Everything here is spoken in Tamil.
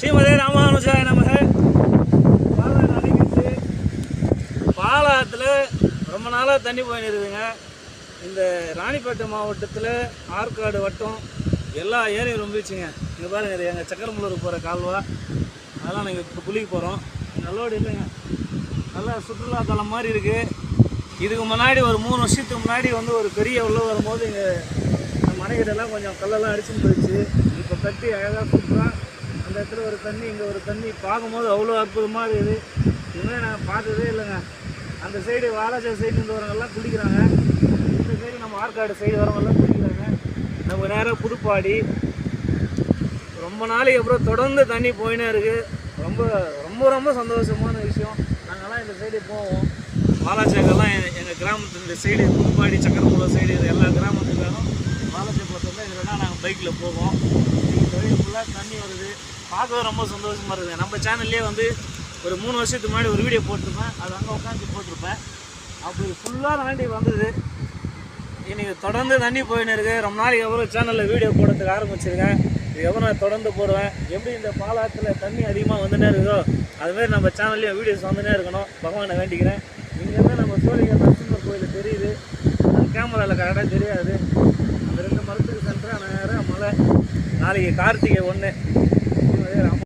ராமானுஜாய நமக. பாலா நடைக்கிட்டு பாலாத்தில் ரொம்ப நாளாக தண்ணி போயின்னு இந்த ராணிப்பேட்டை மாவட்டத்தில் ஆற்காடு வட்டம் எல்லா ஏரியும் ரொம்பிச்சுங்க. இங்கே பாருங்க இது எங்கள் சக்கரமுள்ளூர் போகிற கால்வா. அதெல்லாம் நாங்கள் இப்போ குளிக்க போகிறோம் நல்லோடு இல்லைங்க நல்லா சுற்றுலாத்தலம் மாதிரி இருக்குது இதுக்கு முன்னாடி ஒரு மூணு வருஷத்துக்கு முன்னாடி வந்து ஒரு பெரிய உள்ள வரும்போது இங்கே மனைகிட்டெல்லாம் கொஞ்சம் கல்லெல்லாம் அடிச்சுன்னு போயிடுச்சு. இப்போ கட்டி அழகாக சூப்பராக அந்த இடத்துல ஒரு தண்ணி இங்கே ஒரு தண்ணி பார்க்கும்போது அவ்வளோ அற்புதமாக இருக்குது. இதுமாதிரி நான் பார்த்ததே இல்லைங்க. அந்த சைடு வாலாஜா சைடு வரவங்கெல்லாம் குளிக்கிறாங்க. இந்த சைடு நம்ம ஆற்காடு சைடு வரவங்கெல்லாம் குளிக்கிறாங்க. நம்ம நேராக புதுப்பாடி. ரொம்ப நாளைக்கு அப்புறம் தொடர்ந்து தண்ணி போயினே இருக்குது ரொம்ப ரொம்ப ரொம்ப சந்தோஷமான விஷயம். நாங்கள்லாம் இந்த சைடு போவோம். வாலாஜாக்கெல்லாம் எங்கள் கிராமத்து இந்த சைடு புதுப்பாடி சக்கரப்புலம் சைடு எல்லா கிராமத்துக்காரும் இந்த ஃபுல்லாக தண்ணி வருது. பார்க்கவே ரொம்ப சந்தோஷமாக இருக்குது. நம்ம சேனல்லே வந்து ஒரு மூணு வருஷத்துக்கு முன்னாடி ஒரு வீடியோ போட்டிருப்பேன். அது அங்கே உட்காந்து போட்டிருப்பேன். அப்படி ஃபுல்லாக தாண்டி வந்தது. இன்றைக்கி தொடர்ந்து தண்ணி போயின்னு இருக்கு. ரொம்ப நாளைக்கு எவ்வளோ சேனலில் வீடியோ போடுறதுக்கு ஆரம்பிச்சிருக்கேன். எவ்வளோ நான் தொடர்ந்து போடுவேன். எப்படி இந்த பாலாத்தில் தண்ணி அதிகமாக வந்துனே இருக்குதோ அதுமாரி நம்ம சேனல்லையும் வீடியோஸ் வந்துனே இருக்கணும். பகவானை வேண்டிக்கிறேன். இங்கேருந்து நம்ம சூரியன் நரசிம்மர் கோயில் தெரியுது. அது கேமராவில் கரெக்டாக தெரியாது. நாளைக்கு கார்த்திகை ஒன்று